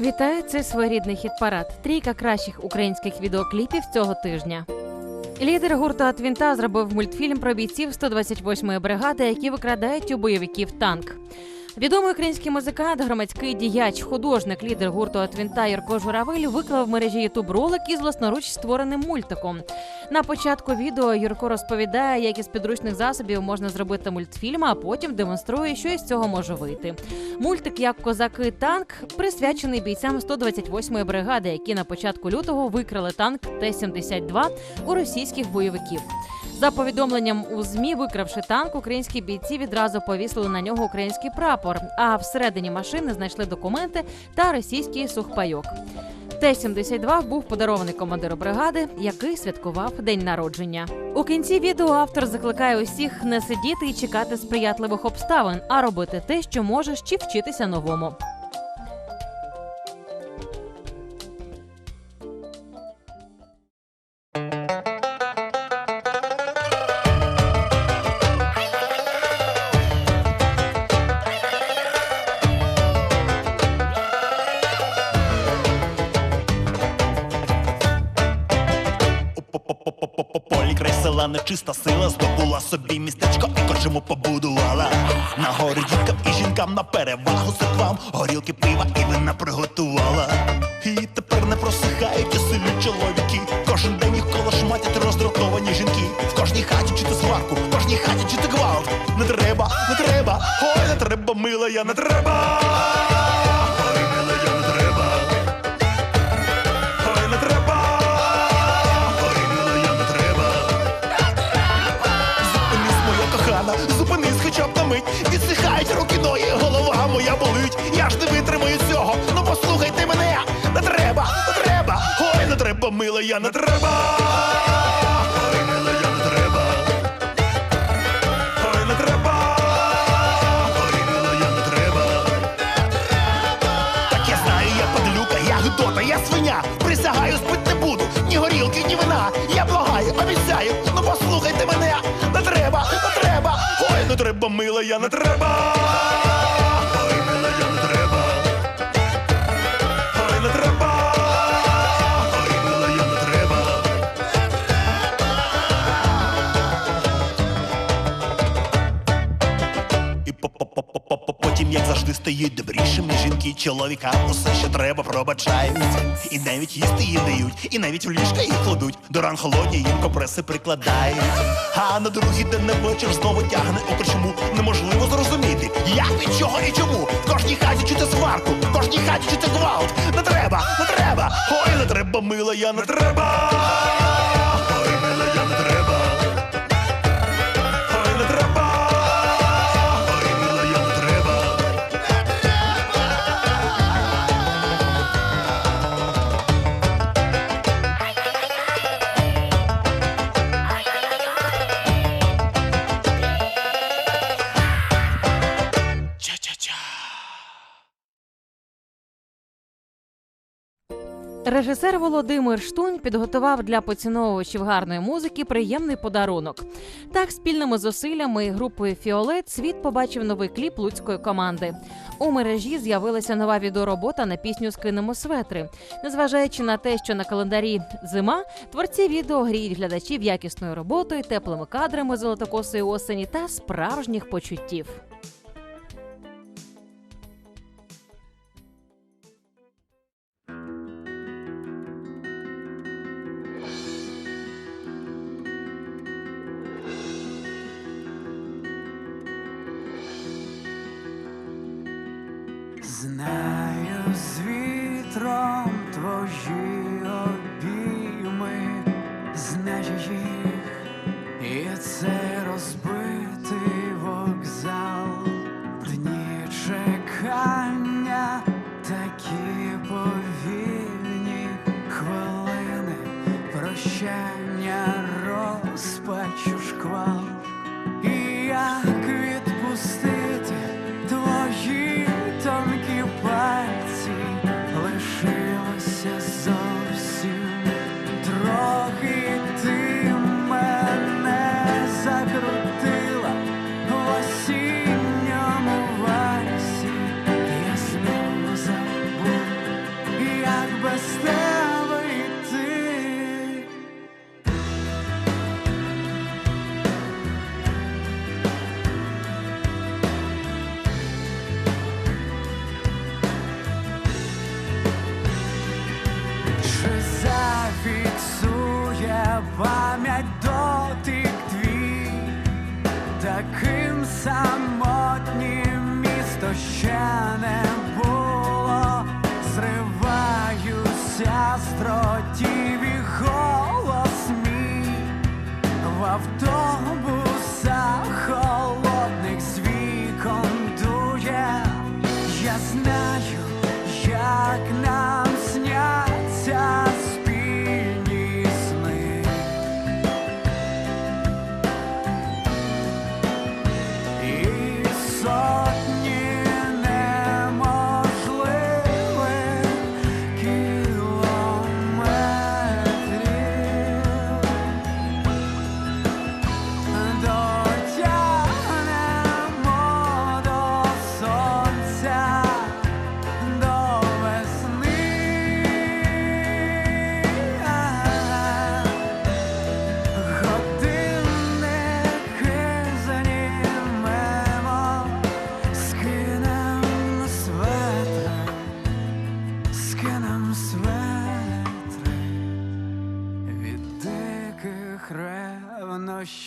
Вітаю, це своєрідний хіт-парад. Трійка кращих українських відеокліпів цього тижня. Лідер гурту Атвінта зробив мультфільм про бійців 128-ї бригади, які викрадають у бойовиків танк. Відомий український музикант, громадський діяч, художник, лідер гурту Атвінта Юрко Журавель виклав в мережі Ютуб ролик із власноруч створеним мультиком. На початку відео Юрко розповідає, як із підручних засобів можна зробити мультфільм, а потім демонструє, що із цього може вийти. Мультик як козаки танк присвячений бійцям 128-ї бригади, які на початку лютого викрали танк Т-72 у російських бойовиків. За повідомленням у змі, викравши танк, українські бійці відразу повісили на нього український прапор. А всередині машини знайшли документи та російський сухпайок. Т-72 був подарований командиру бригади, який святкував день народження. У кінці відео автор закликає усіх не сидіти і чекати сприятливих обставин, а робити те, що можеш, чи вчитися новому. Полі нечиста сила здобула собі містечко і корчому побудувала. На горі діткам і жінкам на перевагу ситвам горілки пива і вина приготувала. І тепер не просихають оселі чоловіки. Кожен день їх коло шматять роздратовані жінки. В кожній хаті чути сварку, в кожній хаті чути гвалт. Не треба, не треба, ой, не треба, мила, я не треба. Хоча б на мить. Відсихають руки, ноги, голова моя болить. Я ж не витримаю цього. Ну послухайте мене. Не треба, не треба. Ой, не треба, мила, я не треба. Ой, я не треба. Ой, не треба. Ой, мила, не треба. Так я знаю, я подлюка, я гидота, я свиня. Присягаю, спить не буду, ні горілки, ні вина. Я благаю, обіцяю, ну послухайте мене. Треба, мила, я не треба. Ой, я не треба. Ой, не треба. Ой, мила, я не треба. І по-по-по-по-по- потім, як завжди, стає добрішими жінки, чоловікам усе, що треба, пробачають. І навіть їсти їм дають, і навіть в ліжка їх кладуть. До ран холодні їм компреси прикладають. А на другий день на вечір знову тягне у корчму. Неможливо зрозуміти, як від чого і чому. В кожній хаті чути сварку, в кожній хаті чути гвалт. Не треба, не треба, ой, не треба, мила, я не треба. Режисер Володимир Штунь підготував для поціновувачів гарної музики приємний подарунок. Так, спільними зусиллями і групою Фіолет світ побачив новий кліп луцької команди. У мережі з'явилася нова відеоробота на пісню Скинемо светри. Незважаючи на те, що на календарі зима, творці відео гріють глядачів якісною роботою, теплими кадрами золотокосої осені та справжніх почуттів. Time.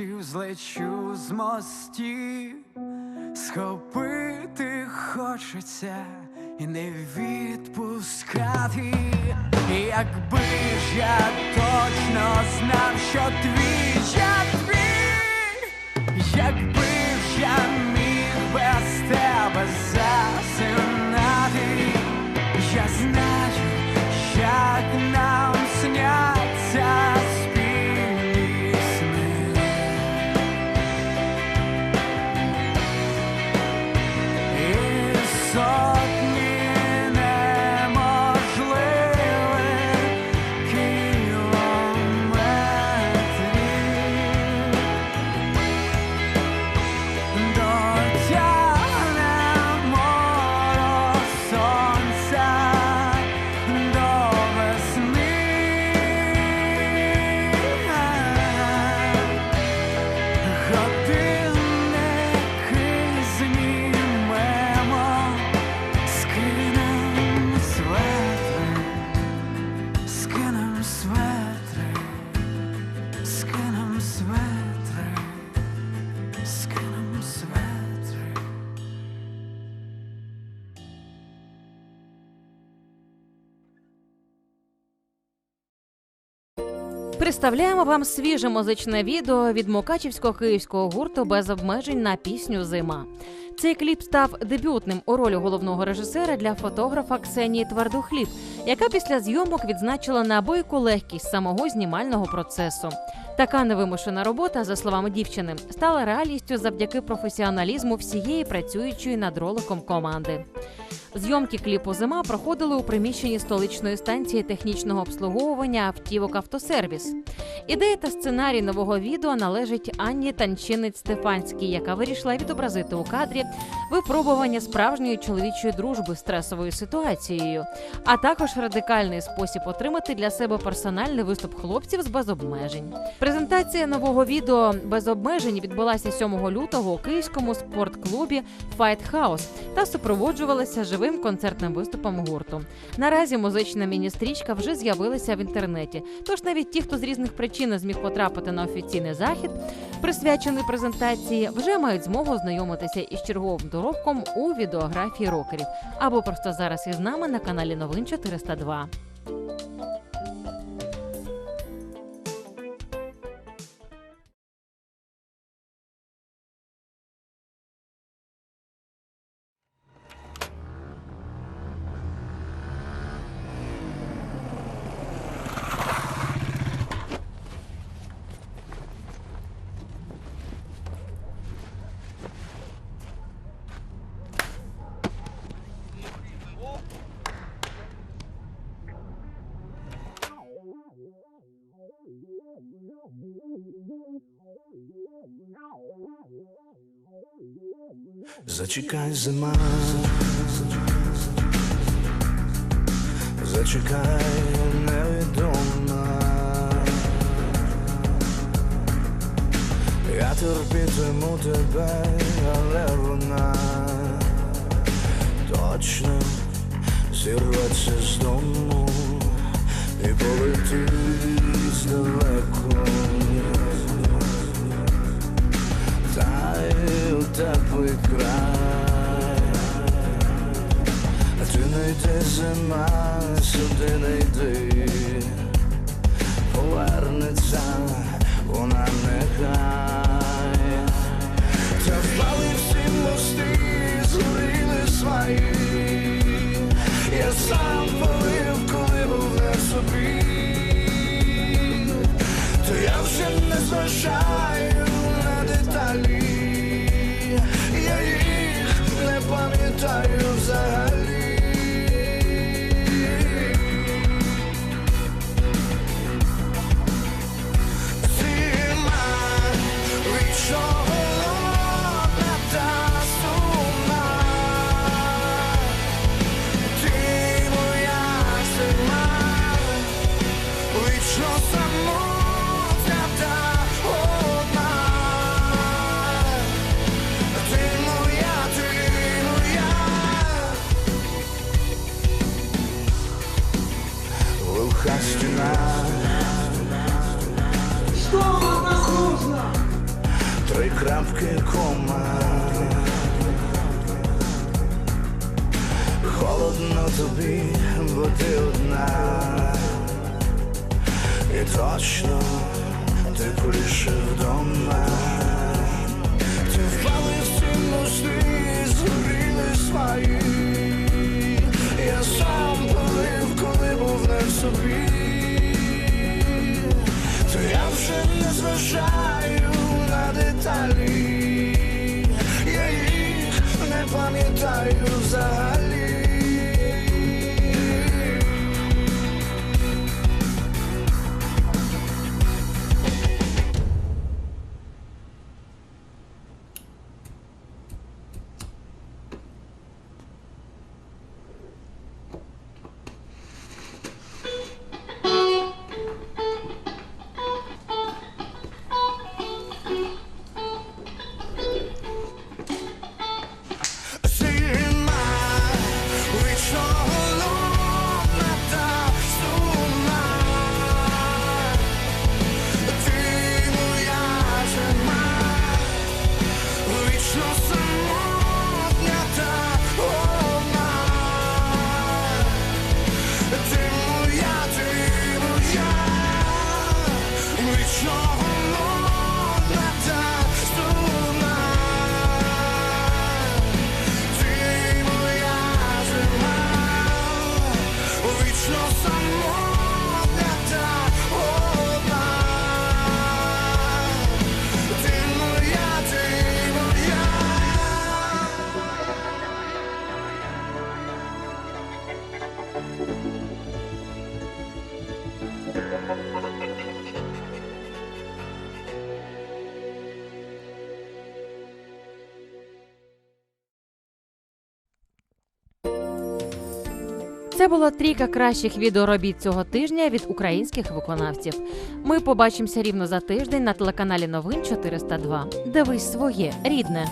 Ревнощів злечу з мостів, схопити хочеться і не відпускати. Якби ж я точно знав, що твій я твій, якби ж я міг без тебе засинати, Представляємо вам свіже музичне відео від мукачівського київського гурту без обмежень на пісню Зима. Цей кліп став дебютним у ролі головного режисера для фотографа Ксенії Твердохліб, яка після зйомок відзначила неабияку легкість самого знімального процесу. Така невимушена робота, за словами дівчини, стала реальністю завдяки професіоналізму всієї працюючої над роликом команди. Зйомки кліпу зима проходили у приміщенні столичної станції технічного обслуговування автівок автосервіс. Ідея та сценарій нового відео належить Анні Танчинець Стефанській, яка вирішила відобразити у кадрі випробування справжньої чоловічої дружби стресовою ситуацією, а також радикальний спосіб отримати для себе персональний виступ хлопців з без обмежень. Презентація нового відео без обмежень відбулася 7 лютого у київському спортклубі Fight House та супроводжувалася живим концертним виступом гурту. Наразі музична міні-стрічка вже з'явилася в інтернеті. Тож навіть ті, хто з різних причин не зміг потрапити на офіційний захід, присвячений презентації, вже мають змогу ознайомитися із черговим доробком у відеографії рокерів або просто зараз із нами на каналі Новин 402. Зачекай зима, зачекай невідома. Я терпітиму тебе, але вона точно зірветься з дому і полетить далеко. теплий край, а ти не йди зима, сюди не йди, повернеться вона нехай, Та впали всі мости, згоріли свої, я сам полив, коли був не собі, то я вже не зважаю. крапки кома Холодно тобі, бо ти одна. І точно ти куріше вдома Це була трійка кращих відеоробіт цього тижня від українських виконавців. Ми побачимося рівно за тиждень на телеканалі Новин 402. Дивись своє рідне.